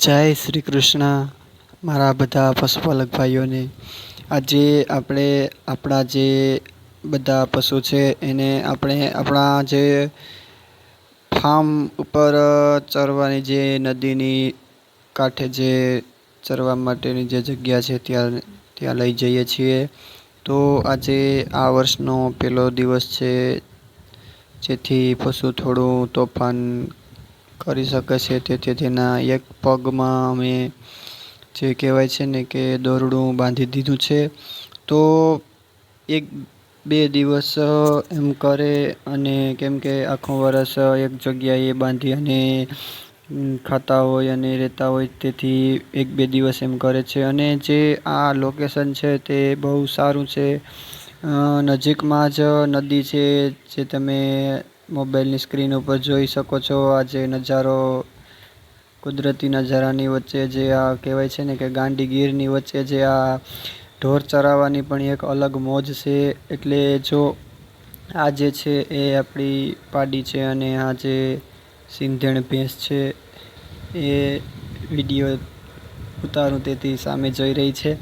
જય શ્રી કૃષ્ણ, મારા બધા પશુપાલક ભાઈઓને. આજે આપણે આપણા જે બધા પશુ છે, એને આપણે આપણા જે ફાર્મ ઉપર ચરવાની જે નદીની કાંઠે જે ચરવા માટેની જે જગ્યા છે, ત્યાં ત્યાં લઈ જઈએ છીએ. તો આજે આ વર્ષનો પહેલો દિવસ છે, જેથી પશુ થોડું તોફાન કરી શકે છે. તેથી તેના એક પગમાં અમે જે કહેવાય છે ને કે દોરડું બાંધી દીધું છે. તો એક બે દિવસ એમ કરે અને કેમ કે આખું વરસ એક જગ્યાએ બાંધી અને ખાતા હોય અને રહેતા હોય તેથી એક બે દિવસ એમ કરે છે. અને જે આ લોકેશન છે તે બહુ સારું છે. નજીકમાં જ નદી છે જે તમે મોબાઈલની સ્ક્રીન ઉપર જોઈ શકો છો આ જે નજારો કુદરતી નજારાની વચ્ચે જે આ કહેવાય છે ને કે ગાંડી ગીરની વચ્ચે જે આ ઢોર ચરાવવાની પણ એક અલગ મોજ છે. એટલે જો આ જે છે એ આપણી પાડી છે અને આ જે સિંધેણ ભેંસ છે એ વીડિયો ઉતારું તેથી સામે જોઈ રહી છે.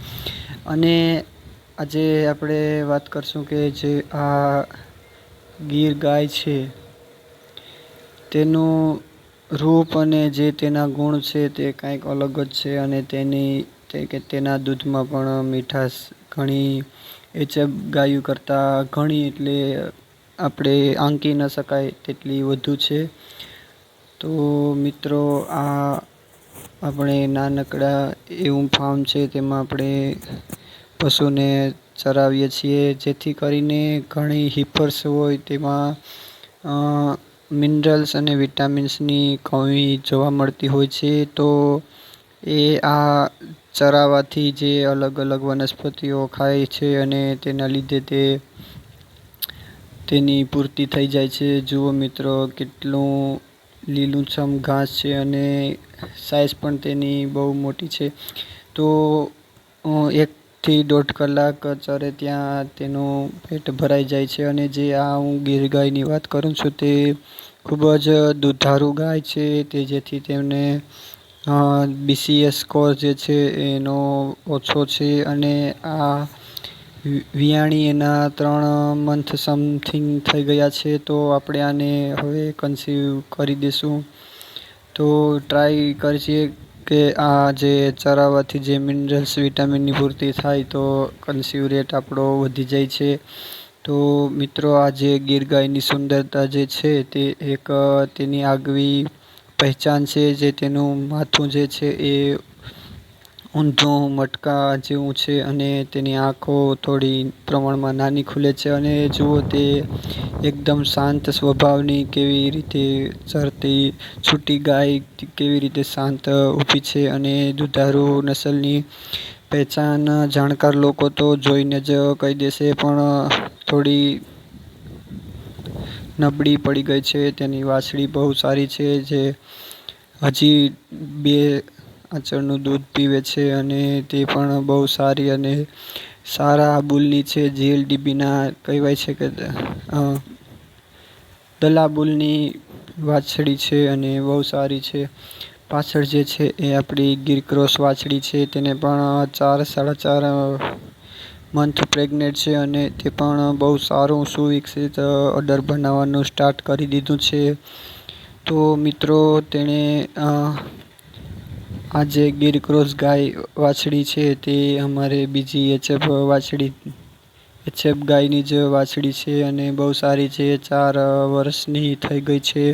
અને આજે આપણે વાત કરશું કે જે આ ગીર ગાય છે. તેનું રૂપ અને જે તેના ગુણ છે તે કાંઈક અલગ જ છે અને તેની તે કે તેના દૂધમાં પણ મીઠાશ ઘણી એચએફ ગાયું કરતાં ઘણી એટલે આપણે આંકી ન શકાય તેટલી વધુ છે. તો મિત્રો, આ આપણે નાનકડા એવું ફાર્મ છે, તેમાં આપણે પશુને ચરાવીએ છીએ, જેથી કરીને ઘણી હિપર્સ હોય તેમાં મિનરલ્સ અને વિટામિન્સની કમી જોવા મળતી હોય છે. તો એ આ ચરાવવાથી જે અલગ અલગ વનસ્પતિઓ ખાય છે અને તેના લીધે તે તેની પૂર્તિ થઈ જાય છે. જુઓ મિત્રો, કેટલું લીલુંછમ ઘાસ છે અને સાઇઝ પણ તેની બહુ મોટી છે. તો એકથી દોઢ કલાક ચરે ત્યાં તેનું પેટ ભરાઈ જાય છે અને જે આ હું ગીર ગાયની વાત કરું છું તે ખૂબ જ દુધાળુ ગાય છે તે જેથી તેમને બીસીએસ સ્કોર જે છે એનો ઓછો છે અને આ વિયાણી એના ત્રણ મંથ સમથિંગ થઈ ગયા છે તો આપણે આને હવે કન્સીવ કરી દઈશું. તો ટ્રાય કરીએ કે આ જે ચરાવવાથી જે મિનરલ્સ વિટામિનની પૂર્તિ થાય તો કન્સ્યુ રેટ આપણો વધી જાય છે. તો મિત્રો, આ જે ગીર ગાયની સુંદરતા જે છે તે એક, તેની આગવી પહેચાન છે જે તેનું માથું જે છે એ ઊંધું મટકા જેવું છે અને તેની આંખો થોડી પ્રમાણમાં નાની ખુલે છે અને જુઓ તે એકદમ શાંત સ્વભાવની કેવી રીતે ચરતી, છૂટી ગાય કેવી રીતે શાંત ઊભી છે અને દુધારુ નસલની પહેચાન જાણકાર લોકો તો જોઈને જ કહી દેશે, પણ થોડી નબળી પડી ગઈ છે. તેની વાછડી બહુ સારી છે, જે હજી બે આંચળનું દૂધ પીવે છે અને તે પણ બહુ સારી અને સારા બુલની છે. જીએલડીબીના કહેવાય છે કે દલાબુલની વાછડી છે અને બહુ સારી છે. પાછળ જે છે એ આપણી ગીર ક્રોસ વાછડી છે. તેને પણ ચાર, સાડા ચાર મંથ પ્રેગ્નેન્ટ છે અને તે પણ બહુ સારું સુવિકસિત અડર બનાવવાનું સ્ટાર્ટ કરી દીધું છે. તો મિત્રો, તેણે આ જે ગીર ક્રોસ ગાય વાછડી છે તે અમારે બીજી એચએફ વાછડી, એચએફ ગાયની જ વાછડી છે અને બહુ સારી છે, ચાર વર્ષની થઈ ગઈ છે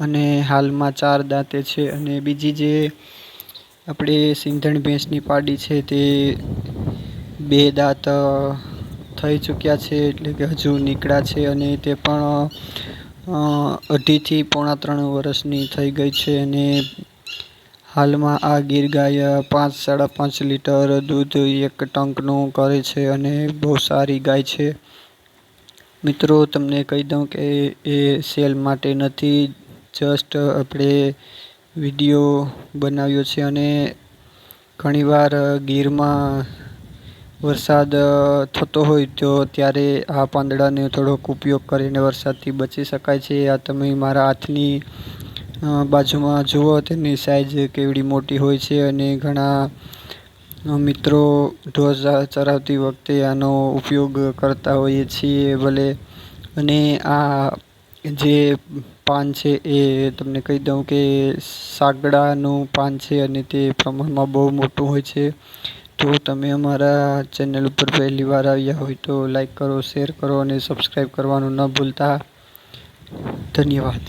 અને હાલમાં ચાર દાંતે છે અને બીજી જે આપણે સિંધણ ભેંસની પાડી છે તે બે દાંત થઈ ચૂક્યા છે એટલે કે હજુ નીકળ્યા છે અને તે પણ અઢીથી પોણા ત્રણ વર્ષની થઈ ગઈ છે અને હાલમાં આ ગીર ગાય પાંચ સાડા પાંચ લીટર દૂધ એક ટંકનું કરે છે અને બહુ સારી ગાય છે. મિત્રો, તમને કહી દઉં કે એ સેલ માટે નથી, જસ્ટ આપણે વીડિયો બનાવ્યો છે અને ઘણીવાર ગીરમાં વરસાદ થતો હોય તો ત્યારે આ પાંદડાને થોડોક ઉપયોગ કરીને વરસાદથી બચી શકાય છે. આ તમે મારા હાથની બાજુમાં જુઓ તેની સાઈઝ કેવડી મોટી હોય છે અને ઘણા મિત્રો ઢોર ચરાવતી વખતે આનો ઉપયોગ કરતા હોઈએ છીએ ભલે. અને આ જે પાન છે એ તમને કહી દઉં કે સાગડાનું પાન છે અને તે પ્રમાણમાં બહુ મોટું હોય છે. તો તમે અમારા ચેનલ ઉપર પહેલી વાર આવ્યા હોય તો લાઈક કરો શેર કરો અને સબસ્ક્રાઈબ કરવાનું ન ભૂલતા. ધન્યવાદ.